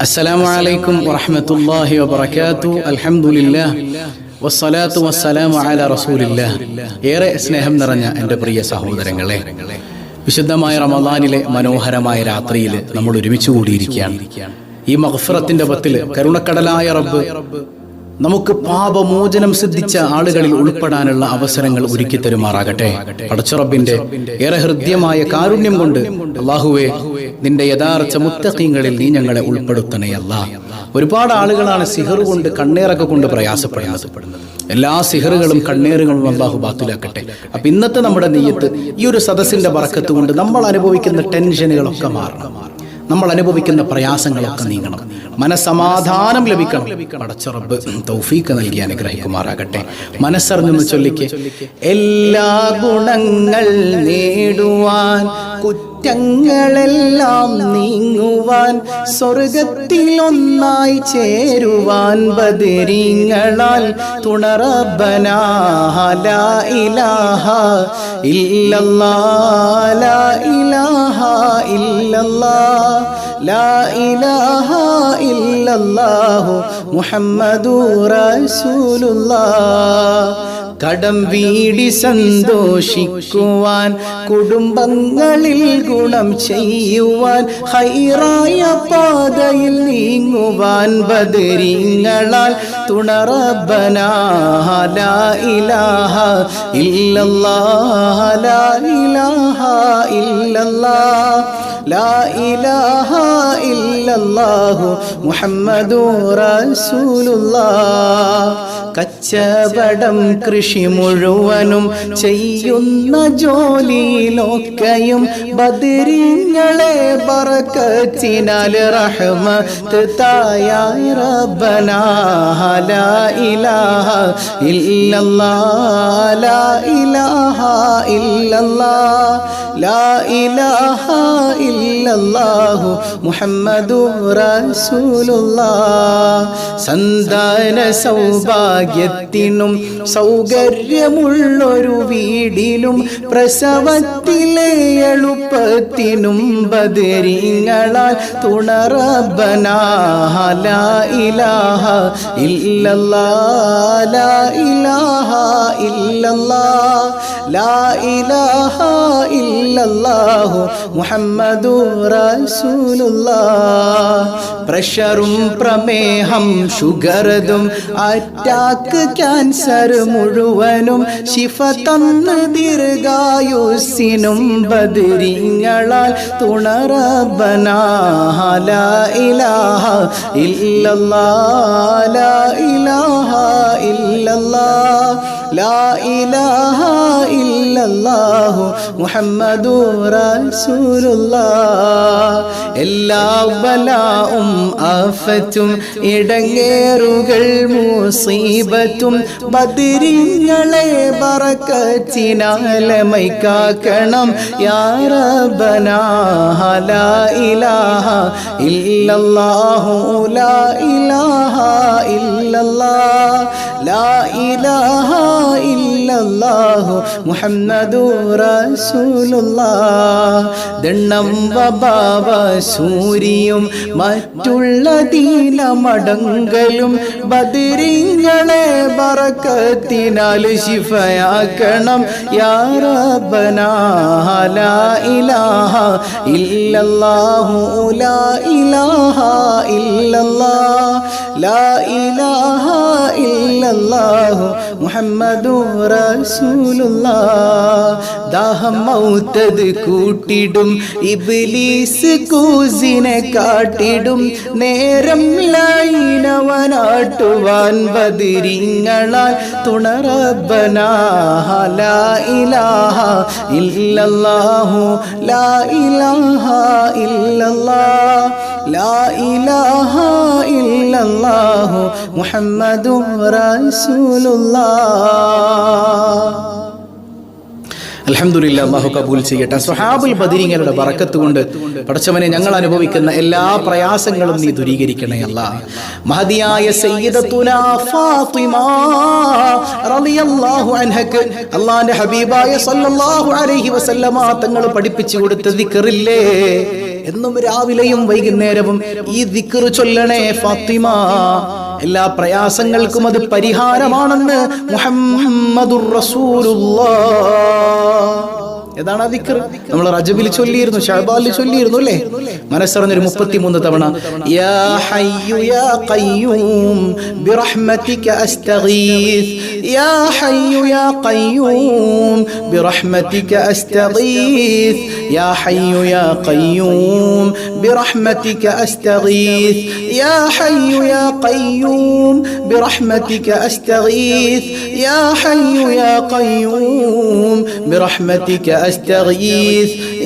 السلام عليكم ورحمة الله وبركاته الحمد لله والصلاة والسلام على رسول الله ഏറെ സ്നേഹം നിറഞ്ഞ എൻ്റെ പ്രിയ സഹോദരങ്ങളെ വിശുദ്ധമായ റമദാനിലെ മനോഹരമായ രാത്രിയിൽ നമ്മൾ ഒരുമിച്ച് കൂടിയിരിക്കുകയാണ് ഈ മഹഫറത്തിന്റെ പത്തില് കരുണക്കടലായ റബ്ബ് നമുക്ക് പാപമോചനം സിദ്ധിച്ച ആളുകളിൽ ഉൾപ്പെടാനുള്ള അവസരങ്ങൾ ഒരുക്കി തരുമാറാകട്ടെ. പടച്ചുറബിന്റെ ഏറെ ഹൃദ്യമായ കാരുണ്യം കൊണ്ട് അള്ളാഹുവെ നിന്റെ യഥാർത്ഥ മുത്തഖീങ്ങളിൽ നീ ഞങ്ങളെ ഉൾപ്പെടുത്തണേ അല്ല ഒരുപാട് ആളുകളാണ് സിഹർ കൊണ്ട് കണ്ണേറൊക്കെ കൊണ്ട് പ്രയാസപ്പെടുന്നത്. എല്ലാ സിഹറുകളും കണ്ണേറുകളും അള്ളാഹു ബാത്തിലാക്കട്ടെ. അപ്പൊ ഇന്നത്തെ നമ്മുടെ നെയ്യത്ത് ഈ ഒരു സദസ്സിന്റെ പറക്കത്ത് കൊണ്ട് നമ്മൾ അനുഭവിക്കുന്ന ടെൻഷനുകളൊക്കെ മാറണം. നമ്മൾ അനുഭവിക്കുന്ന പ്രയാസങ്ങളൊക്കെ നീങ്ങണം. മനസമാധാനം ലഭിക്കണം. പടച്ചുറബ് തൗഫീക്ക് നൽകി അനുഗ്രഹിക്കുമാറാകട്ടെ. മനസ്സറിഞ്ഞെന്ന് ചൊല്ലിക്ക്. എല്ലാ ഗുണങ്ങൾ നേടുവാൻ കുറ്റങ്ങളെല്ലാം നീങ്ങുവാൻ സ്വർഗത്തിലൊന്നായി ചേരുവാൻ ബദരീങ്ങളാൽ ലാ ഇലാഹ ഇല്ലല്ലാ ലാ ഇലാഹ ഇല്ലല്ലാ ലാ ഇലാഹ ഇല്ലല്ലാഹു മുഹമ്മദു റസൂലുള്ളാഹ്. കടം വീടി സന്തോഷിക്കുവാൻ കുടുംബങ്ങളിൽ ഗുണം ചെയ്യുവാൻ ഹൈറായ പാതയിൽ നീങ്ങുവാൻ ബദരിങ്ങളാൽ തുണറബനാഹ ഇലാഹ ഇല്ലല്ലാഹ ഇലാഹ ഇല്ലല്ലാഹ്. ലാ ഇലാഹ ഇല്ലല്ലാഹു മുഹമ്മദു റസൂലുല്ലാ കച്ചവടം കൃഷി മുഴുവനും ചെയ്യുന്ന ജോലിയിലൊക്കെയും ബദരിങ്ങളെ ബറക്കത്തിനാൽ റഹ്മ തായായി റബ്ബനാ. ലാ ഇലാഹ ഇല്ലല്ലാ ലാ ഇലാഹ ഇല്ലല്ലാ ലാ ഇലാഹ ഇല്ലല്ലാഹു മുഹമ്മദു റസൂലുള്ളാഹ് സന്താന സൗഭാഗ്യത്തിനും സൗകര്യമുള്ളൊരു വീടിനും പ്രസവത്തിലെ എളുപ്പത്തിനും ബദരിങ്ങളാൽ തുണറബനാ ഇലാഹ ഇല്ലല്ലാഹ് ലാ ഇലാഹ ഇല്ലല്ലാഹ് ലാ ഇലാഹ ഇല്ലല്ലാഹു മുഹമ്മദു റസൂലുള്ളാഹ് പ്രഷറും പ്രമേഹം ഷുഗറതും അറ്റാക്ക് ക്യാൻസർ മുഴുവനും ശിഫ തന്ന് ദീർഘായുസിനും ബദരിങ്ങളാൽ തുണറബനാ ലാ ഇലാഹ ഇല്ലല്ലാല ഇലാഹ ഇല്ലല്ലാഹ് ലാ ഇലാഹ ഇല്ലല്ലാഹു മുഹമ്മദു റസൂലുള്ളാഹ്. എല്ലാ ബലാവും ആഫത്തും ഇടങ്ങേറുകൾ മുസീബത്തും ബദിരിങ്ങളെ ബറക്കത്തിനാലമൈ കാക്കണം യാ റബ്ബനാ ലാ ഇലാഹ ഇല്ലല്ലാഹു ലാ ഇലാഹ ഇല്ലല്ലാഹ്. ലാ Aleluia. ഇല്ലല്ലാഹു മുഹമ്മദു ദണ്ണം വബാവ സൂരിയും മറ്റുള്ള ദീനമടങ്കലും ബദരിങ്ങളെ ബറക്കത്തിനാൽ ശിഫയാക്കണം. യാ റബ്ബനാ ലാ ഇലാഹ ഇല്ലല്ലാഹു ലാ ഇലാഹ ഇല്ലല്ലാഹ്. ലാ ഇലാഹ ഇല്ലല്ലാഹു മുഹമ്മദു റസൂലുള്ളാഹ് ദാഹം മൗത്തത് കൂട്ടിടും. ഇബിലീസ് കൂസിനെ കാട്ടിടും. നേരം ലൈനവനാട്ടുവാൻ ബദിരിങ്ങളാൽ തുണറബനാ ലാ ഇലാഹ ഇല്ലല്ലാഹു ലാ ഇലാഹ ലാ ഇലാഹ റസൂലുള്ളാഹ്. കബൂൽ ചെയ്യട്ടെ. സുഹാബുൽ കൊണ്ട് പടച്ചവനെ ഞങ്ങൾ അനുഭവിക്കുന്ന എല്ലാ പ്രയാസങ്ങളും നീ ദുരീകരിക്കണേ അല്ല. മഹതിയായ അള്ളാന്റെ ഹബീബായ തങ്ങൾ പഠിപ്പിച്ചു കൊടുത്ത ദിക്റില്ലേ? എന്നും രാവിലെയും വൈകുന്നേരവും ഈ ദിക്ർ ചൊല്ലണേ ഫാത്തിമ. എല്ലാ പ്രയാസങ്ങൾക്കും അത് പരിഹാരമാണെന്ന് മുഹമ്മദുർ റസൂലുള്ളാഹ് ഏതാണ് ആ ദിക്ർ നമ്മൾ റജബിൽ ചൊല്ലിയിരുന്നു ഷഹബാലിൽ ചൊല്ലിയിരുന്നു അല്ലേ മനസ്സറിഞ്ഞൊരു മുപ്പത്തിമൂന്ന് തവണ യാ ഹയ്യു യാ ഖയ്യൂം ബിറഹ്മതിക അസ്തഗീസ് യാ ഹയ്യു യാ ഖയ്യൂം ബിറഹ്മതിക അസ്തഗീസ് യാ ഹയ്യു യാ ഖയ്യൂം ബിറഹ്മതിക അസ്തഗീസ് യാ ഹയ്യു യാ ഖയ്യൂം ബിറഹ്മതിക അസ്തഗീസ് യാ ഹയ്യു യാ ഖയ്യൂം ബിറഹ്മതിക أستغيث واستغيث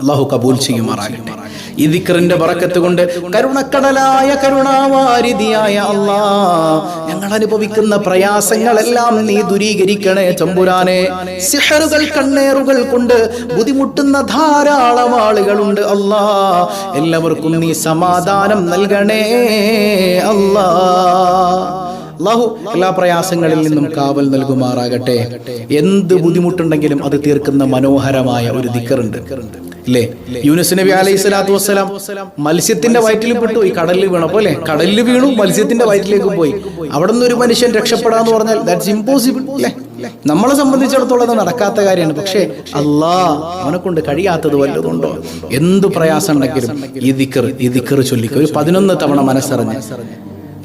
അള്ളാഹു കബൂൽ ചെയ്യുമാറാകട്ടെ. ഈ ദിക്റിന്റെ പറക്കത്ത് കൊണ്ട് കരുണക്കടലായ കരുണാവാരിതിയായ അള്ളാ ഞങ്ങൾ അനുഭവിക്കുന്ന പ്രയാസങ്ങളെല്ലാം നീ ദുരീകരിക്കണേ ചമ്പുരാനെ. സിഹറുകൾ കണ്ണേറുകൾ കൊണ്ട് ബുദ്ധിമുട്ടുന്ന ധാരാളം ആളുകളുണ്ട് അല്ലാ എല്ലാവർക്കും നീ സമാധാനം നൽകണേ അല്ലാ അള്ളാഹു എല്ലാ പ്രയാസങ്ങളിൽ നിന്നും കാവൽ നൽകുമാറാകട്ടെ. എന്ത് ബുദ്ധിമുട്ടുണ്ടെങ്കിലും അത് തീർക്കുന്ന മനോഹരമായ ഒരു ദിക്കറുണ്ട്. അല്ലേ യൂനുസ് നബി അലൈഹി സ്വലാത്തു വസ്സലാം മത്സ്യത്തിന്റെ വയറ്റിൽ പെട്ടു. ഈ കടലിൽ വീണപ്പോ അല്ലെ കടലിൽ വീണു മത്സ്യത്തിന്റെ വയറ്റിലേക്ക് പോയി. അവിടെ നിന്ന് ഒരു മനുഷ്യൻ രക്ഷപ്പെടാന്ന് പറഞ്ഞാൽ ദാറ്റ്സ് ഇമ്പോസിബിൾ അല്ലേ നമ്മളെ സംബന്ധിച്ചിടത്തോളം അത് നടക്കാത്ത കാര്യമാണ്. പക്ഷേ അല്ലാ അവനെ കൊണ്ട് കഴിയാത്തത് വല്ലതുണ്ടോ എന്ത് പ്രയാസം ഉണ്ടെങ്കിലും ഈ ദിക്കർ ഈ ദിക്കർ ചൊല്ലിക്കുക ഒരു പതിനൊന്ന് തവണ മനസ്സറിഞ്ഞ്.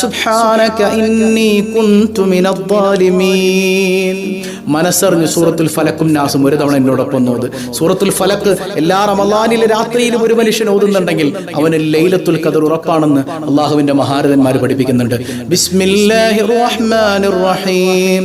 സുബ്ഹാനക ഇന്നി കുന്തു മിനൽ ളാലിമീൻ മനസ്സറിഞ്ഞ് സൂറത്തുൽ ഫലക്കും നാസും ഒരു തവണ എന്നോടൊപ്പം നോത് സൂറത്തുൽ ഫലക്ക് എല്ലാ റമലാനിലെ രാത്രിയിലും ഒരു മനുഷ്യൻ ഓതുന്നുണ്ടെങ്കിൽ അവന് ലൈലത്തുൽ കദർ ഉറപ്പാണെന്ന് അള്ളാഹുവിന്റെ മഹാരഥന്മാർ പഠിപ്പിക്കുന്നുണ്ട്. ബിസ്മില്ലാഹിർ റഹ്മാനിർ റഹീം.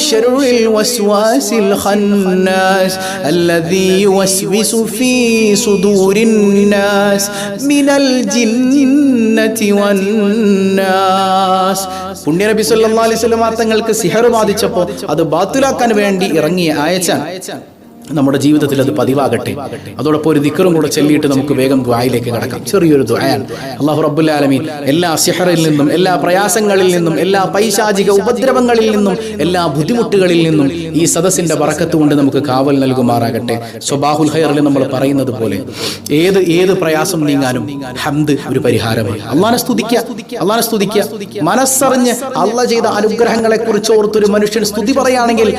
شر الوسواس الخناس الذي يوسوس في صدور الناس من الجنة والناس പുണ്യ നബി സല്ലല്ലാഹു അലൈഹി വസല്ലം തങ്ങൾക്ക് സിഹർ ബാധിച്ചപ്പോൾ അത് ബാത്തിലാക്കാൻ വേണ്ടി ഇറങ്ങിയ അയച്ചാൻ നമ്മുടെ ജീവിതത്തിൽ അത് പതിവാകട്ടെ. അതോടൊപ്പം ഒരു ദിക്കറും കൂടെ ചൊല്ലിയിട്ട് നമുക്ക് വേഗം ദ്വായിലേക്ക് കടക്കാം. ചെറിയൊരു ദ്വായാൻ അള്ളാഹു റബ്ബുൽ ആലമീൻ എല്ലാ സിഹറിൽ നിന്നും എല്ലാ പ്രയാസങ്ങളിൽ നിന്നും എല്ലാ പൈശാചിക ഉപദ്രവങ്ങളിൽ നിന്നും എല്ലാ ബുദ്ധിമുട്ടുകളിൽ നിന്നും ഈ സദസ്സിന്റെ വറക്കത്ത് കൊണ്ട് നമുക്ക് കാവൽ നൽകുമാറാകട്ടെ. സ്വബാഹുൽ ഹൈറിൽ നമ്മൾ പറയുന്നത് പോലെ ഏത് ഏത് പ്രയാസം നീങ്ങാനും ഹംദ് ഒരു പരിഹാരമാണ്. അള്ളാനെ സ്തുതിക്കുക അള്ളാനെ സ്തുതിക്കുക മനസ്സറിഞ്ഞ് അള്ള ചെയ്ത അനുഗ്രഹങ്ങളെ കുറിച്ച് ഓർത്തൊരു മനുഷ്യൻ സ്തുതി പറയുകയാണെങ്കിൽ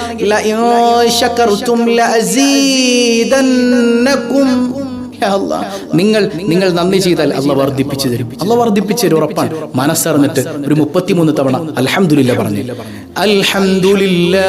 നിങ്ങൾ നിങ്ങൾ നന്ദി ചെയ്താൽ അല്ല വർദ്ധിപ്പിച്ചു തരും. അല്ല വർദ്ധിപ്പിച്ചു തരും ഉറപ്പാണ്. മനസ്സറിഞ്ഞിട്ട് ഒരു മുപ്പത്തിമൂന്ന് തവണ അൽഹംദുലില്ല പറഞ്ഞു. അൽഹംദുലില്ലാ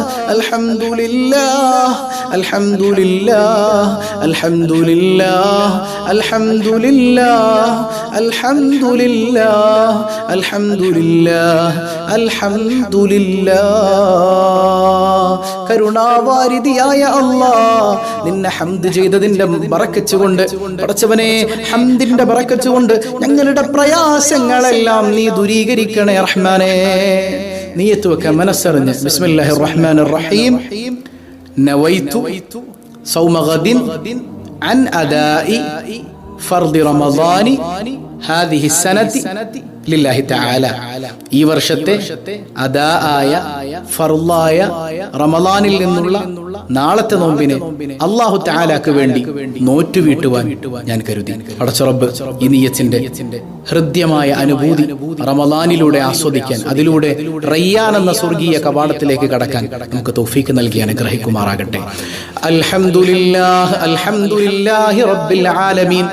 അൽഹംദുലില്ലാ അൽഹംദുലില്ലാ അൽഹംദുലില്ലാ അൽഹംദുലില്ലാ അൽഹംദുലില്ലാ അൽഹംദുലില്ലാ അൽഹംദുലില്ലാ കരുണാവാരിതിയായ അള്ളാ നിന്നെ ഹംദ് ചെയ്തതിന്റെ ബറക്കച്ചുകൊണ്ട് പടച്ചവനെ ഹംദിന്റെ ബറക്കച്ചുകൊണ്ട് ഞങ്ങളുടെ പ്രയാസങ്ങളെല്ലാം നീ ദൂരീകരിക്കണേ റഹ്മാനെ. بسم الله الرحمن الرحيم. نويت صوم غد عن أداء فرض رمضان هذه السنة. ലില്ലാഹി ഈ വർഷത്തെ അദാ ആയ ഫറുല്ലായ റമദാനിൽ നിന്നുള്ള നാളത്തെ നോമ്പിനെ അള്ളാഹു താലാക്ക് വേണ്ടി നോറ്റുവീട്ടുവാൻ ഞാൻ കരുതി. അടച്ചുറബ് ഈ നീയത്തിന്റെ ഹൃദ്യമായ അനുഭൂതി റമദാനിലൂടെ ആസ്വദിക്കാൻ അതിലൂടെ റയ്യാൻ എന്ന സ്വർഗീയ കവാടത്തിലേക്ക് കടക്കാൻ നമുക്ക് തൗഫീക്ക് നൽകി അനുഗ്രഹിക്കുമാറാകട്ടെ. അൽഹംദുലില്ലാഹ് അൽഹംദുലില്ലാഹി റബ്ബിൽ ആലമീൻ.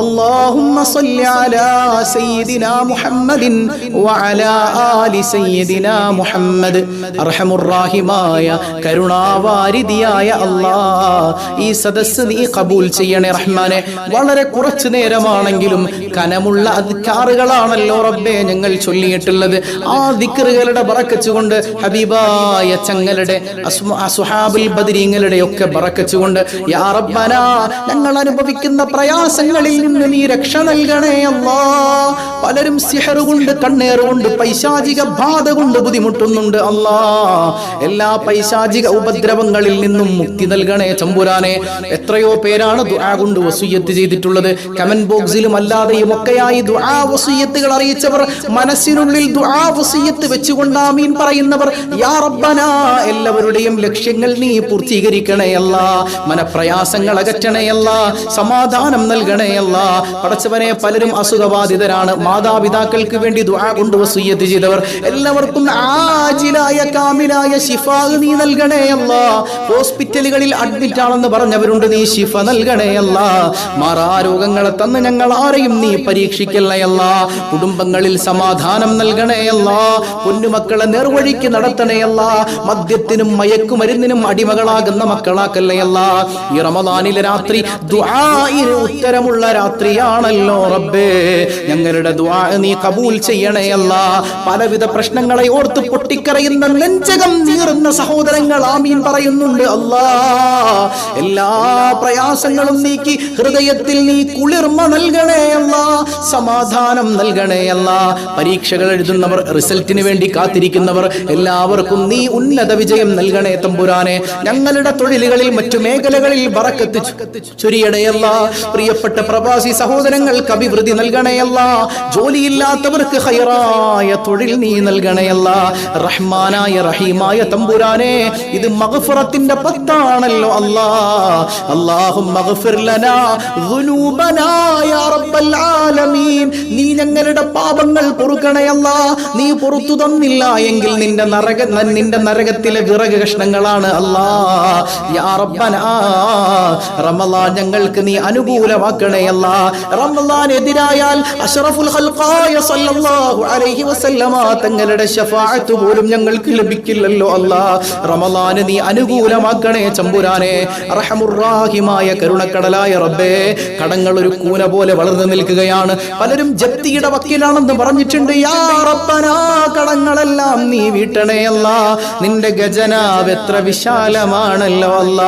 അല്ലാഹുമ്മ സല്ലി അലാ സയ്യിദിനാ മുഹമ്മദിൻ വഅല ആലി സയ്യിദിനാ മുഹമ്മദ്. അർഹമുറാഹിമായ കരുണാവാരിദിയായ അല്ലാഹ് ഈ സദസ്സ് നീ കബൂൽ ചെയ്യണേ റഹ്മാനെ. വളരെ കുറച്ചു നേരമാണെങ്കിലും കനമുള്ള അധികാറുകളാണല്ലോ റബ്ബെ ഞങ്ങൾ ചൊല്ലിയിട്ടുള്ളത്. ആ ദിക്കറുകളുടെ ബറക്കച്ചുകൊണ്ട് ഹബീബായ ചങ്ങളുടെ അസുഹാബിൽ ബദരീങ്ങളുടെ ഒക്കെ ബറക്കച്ചുകൊണ്ട് യാ റബ്ബനാ ഞങ്ങൾ അനുഭവിക്കുന്ന പ്രയാസങ്ങളിൽ നിന്ന് നീ രക്ഷ നൽകണേ അല്ലാഹ് പലരും സിഹർ കൊണ്ട് കണ്ണേർ കൊണ്ട് പൈശാചിക ബാധ കൊണ്ട് ബുദ്ധിമുട്ടുന്നുണ്ട് അല്ലാ. എല്ലാ പൈശാചിക ഉപദ്രവങ്ങളിൽ നിന്നും മുക്തി നൽകണേ ചമ്പുരാനെ. എത്രയോ പേരാണ് ദുആ കൊണ്ട് വസൂയത്ത് ചെയ്തിട്ടുള്ളത്. കമന്റ് ബോക്സിലും അല്ലാതെയും ഒക്കെയായി ദുആ വസൂയത്തുകൾ അറിയിച്ചവർ മനസ്സിനുള്ളിൽ ദുആ വസൂയത്ത് വെച്ചുകൊണ്ട് ആമീൻ പറയുന്നവർ യാ റബ്ബനാ എല്ലാവരുടെയും ലക്ഷ്യങ്ങൾ നീ പൂർത്തീകരിക്കണേ അല്ല. മനപ്രയാസങ്ങൾ അകറ്റണേ അല്ല. സമാധാനം നൽകണേ അല്ല. പടച്ചവനെ പലരും അസുഖബാധിതരാണ്. മാതാപിതാക്കൾക്ക് വേണ്ടി ദുആ കൊണ്ട് വസൂയത്ത് ചെയ്തവർ എല്ലാവർക്കും ആജിലായ കാമിലായ ശിഫാ നീ നൽകണേയല്ല ഹോസ്പിറ്റലുകളിൽ അഡ്മിറ്റ് ആണെന്ന് പറഞ്ഞവരുണ്ട് നീ ശിഫ നൽകണേ അല്ല. മാറാരോഗങ്ങളെ തന്ന് ഞങ്ങൾ ആരെയും നീ പരീക്ഷിക്കല്ലേ അല്ല. കുടുംബങ്ങളിൽ സമാധാനം നൽകണേ അല്ല. പൊന്നുമക്കളെ നേർവഴിക്ക് നടത്തണേ അല്ല. മദ്യത്തിനും മയക്കുമരുന്നിനും അടിമകളാകുന്ന മക്കളാക്കല്ലേ അല്ല. ഈ റമദാനിലെ രാത്രി ദുആഇന് ഉത്തരമുള്ള രാത്രിയാണല്ലോ റബ്ബേ. ഞങ്ങളുടെ ദുആ നീ കബൂൽ ചെയ്യണേ അല്ല. പലവിധ പ്രശ്നങ്ങളെ ഓർത്ത് പൊട്ടിക്കറയുന്ന നെഞ്ചകം നീറുന്ന സഹോദരങ്ങൾ ആമീൻ പറയുന്നുണ്ട് അല്ലാ. എല്ലാ പ്രയാസങ്ങളും നീക്കി ഹൃദയത്തിൽ നീ കുളിർമ നൽകണേ അല്ല. സമാധാനം നൽകണേ അല്ല. പരീക്ഷകൾ എഴുതുന്നവർ റിസൾട്ടിന് വേണ്ടി കാത്തിരിക്കുന്നവർ എല്ലാവർക്കും നീ ഉന്നത വിജയം നൽകണേ തമ്പുരാനെ. ഞങ്ങളുടെ തൊഴിലുകളിൽ മറ്റു മേഖലകളിൽ വറക്കത്ത് ചൊരിയണയല്ല പ്രിയപ്പെട്ട പ്രവാസി സഹോദരങ്ങൾക്ക് അഭിവൃദ്ധി നൽകണയല്ല ജോലിയില്ലാത്തവർക്ക് ഹൈറായ തൊഴിൽ നീ നൽകണയല്ല. റഹ്മാനായ റഹീമായ തമ്പുരാനെ ഇത് മഗ്ഫിറത്തിന്റെ പത്താണല്ലോ അല്ലാ. ആലമീൻ. നീ ഞങ്ങളുടെ പാപങ്ങൾ പൊറുക്കണയല്ല. നീ പുറത്തു തന്നില്ല എങ്കിൽ നിന്റെ നരക നിന്റെ നരകത്തിലെ വിറക് കഷ്ണങ്ങളാണ് അല്ലാ. റമളാൻ ഞങ്ങൾക്ക് നീ അനുകൂലമാക്കണേ റമളാൻ എതിരായാൽ അഷ്റഫുൽ സല്ലല്ലാഹു അലൈഹി വസല്ലമ തങ്ങളുടെ ശഫാഅത്ത് പോലും ഞങ്ങൾക്ക് ലഭിക്കില്ലല്ലോ അല്ലാ. റമളാൻ നീ അനുകൂലമാക്കണേ ചമ്പുരാനെ. റഹമുറാഹിമായ കരുണക്കടലായ റബ്ബേ കടങ്ങൾ ഒരു കൂന പോലെ വളർന്നു നിൽക്കുകയാണ്. പലരും ജപ്തിയുടെ വക്കീലാണെന്ന് പറഞ്ഞിട്ടുണ്ട് യാ റബ്ബനാ കടങ്ങളെല്ലാം നീ വീട്ടണേ അല്ല. നിന്റെ ഗജനാവ് എത്ര വിശാലമാണല്ലോ അല്ല.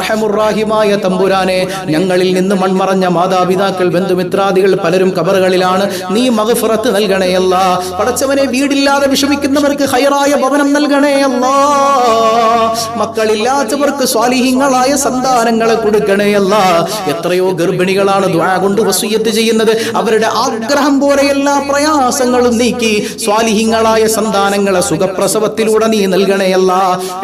റഹമുറാഹിമായ തമ്പുരാനെ ഞങ്ങളിൽ നിന്ന് മൺമറഞ്ഞ മാതാപിതാക്കൾ ബന്ധുമിത്രാദികൾ പലരും കബറുകളിലാണ് നീ മകഫുറത്ത് നൽകണേ അല്ല. പടച്ചവനെ വീടില്ലാതെ വിഷമിക്കുന്നവർക്ക് ഹൈറായ ഭവനം നൽകണേ അല്ലാ. മക്കളില്ലാത്തവർക്ക് സ്വാലിഹിങ്ങളായ സന്താനങ്ങളെ കൊടുക്കണേ അല്ല. എത്രയോ ഗർഭിണികളാണ് ദ്വാ കൊണ്ട് വസൂയത്ത് ചെയ്യുന്നത്. അവരുടെ ആഗ്രഹം പോലെ എല്ലാ പ്രയാസങ്ങളും നീക്കി സ്വാലിഹിങ്ങളായ സന്താനങ്ങളെ സുഖപ്രസവത്തിലൂടെ നീ നൽകണേ അല്ല.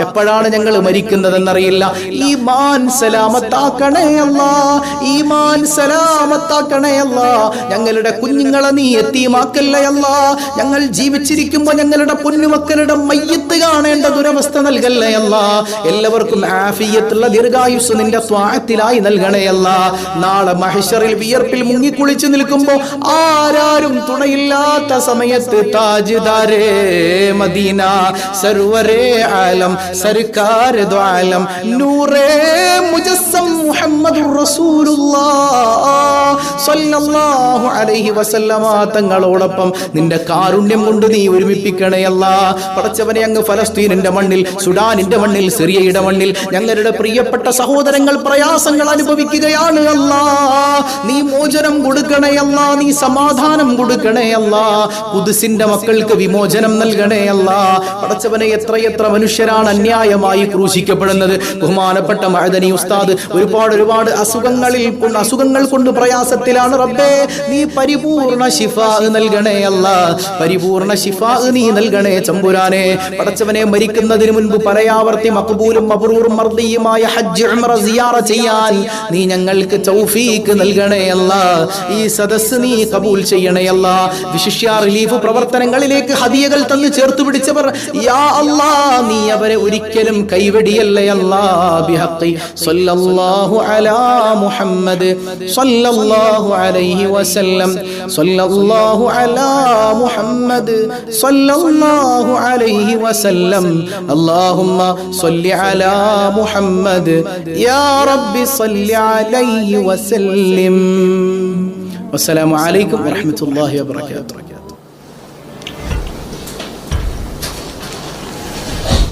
എപ്പോഴാണ് ഞങ്ങൾ മരിക്കുന്നതെന്നറിയില്ല. ഈ മാൻ സലാമത്താക്കണേ അല്ല. ഈ മാൻ സലാമത്താക്കണേ അല്ല. ഞങ്ങളുടെ കുഞ്ഞുങ്ങളെ നീ അല്ല ഞങ്ങൾ ജീവിച്ചിരിക്കുമ്പോ ഞങ്ങളുടെ പൊന്നുമക്കളുടെ മയ്യത്ത് കാണേണ്ട ദുരവസ്ഥ നൽകല്ലേ എല്ലാവർക്കും ആഫിയത്തുള്ള ദീർഘായുസ് നിന്റെ സ്വാഹത്തിലായി നൽകണേ നാളെ മഹഷറിൽ വിയർപ്പിൽ മുങ്ങിക്കുളിച്ചു നിൽക്കുമ്പോ ആരാരും തുണയില്ലാത്ത സമയത്ത് താജ്ദാരേ മദീന സർവരേ ആലം സർക്കാർ ദ്വാലം നൂറേ മുജസ്സം മുഹമ്മദുർ റസൂലുള്ളാഹു അലൈഹി വസല്ലമ. തങ്ങളോടൊപ്പം നിന്റെ കാരുണ്യം കൊണ്ട് നീ ഒരുമിപ്പിക്കണേ അല്ല. പടച്ചവനെ അങ്ങ് ഫലസ്തീനിന്റെ മണ്ണിൽ സുഡാനിന്റെ മണ്ണിൽ സിറിയയുടെ മണ്ണിൽ ഞങ്ങളുടെ പ്രിയപ്പെട്ട സഹോദരങ്ങൾ പ്രയാസങ്ങൾ അനുഭവിക്കുകയാണ് അല്ല. നീ മോചനം കൊടുക്കണേ അല്ല. നീ സമാധാനം കൊടുക്കണേ അല്ല. കുതിസിന്റെ മക്കൾക്ക് വിമോചനം നൽകണേ പടച്ചവനെ എത്രയെത്ര മനുഷ്യരാണ് അന്യായമായി ക്രൂശിക്കപ്പെടുന്നത്. ബഹുമാനപ്പെട്ട മഴദനി ഉസ്താദ് ഒരുപാട് ഒരുപാട് അസുഖങ്ങളിൽ അസുഖങ്ങൾ കൊണ്ട് പ്രയാസത്തിലാണ്. റബ്ബേ നീ പരിപൂർണ ശിഫ നൽകണേ അല്ല. പരിപൂർണ ശിഫ നീ നൽകണേ ചമ്പുരാനെ. പടച്ചവനെ മരിക്കുന്നതിന് മുൻപ് പറയാവർത്തി മക്ബൂലും മബ്രൂറും മർദിയുമായ ഹജ്ജ് ഉംറ സിയാറ ചെയ്യാൻ നീ ഞങ്ങൾക്ക് തൗഫീക്ക് നൽകണേ അല്ല. ഈ സദസ്സ് നീ കബൂൽ ചെയ്യണേ അല്ല. വിശിഷ്യ റിലീഫ് പ്രവർത്തനങ്ങളിലേക്ക് ഹദിയകൾ തന്ന് ചേർത്ത് പിടിച്ചവർ യാ അല്ലാ നീ അവരെ ഒരിക്കലും കൈവെടിയല്ലേ അല്ലാ? ബിഹഖി സല്ലല്ലാഹു അലാ മുഹമ്മദ് സല്ലല്ലാഹു അലൈഹി വസല്ലം സല്ലല്ലാഹു അലാ മുഹമ്മദ് സല്ലല്ലാഹു അലൈഹി വസല്ലം اللهم صل على محمد يا رب صل عليه وسلم والسلام عليكم ورحمة الله وبركاته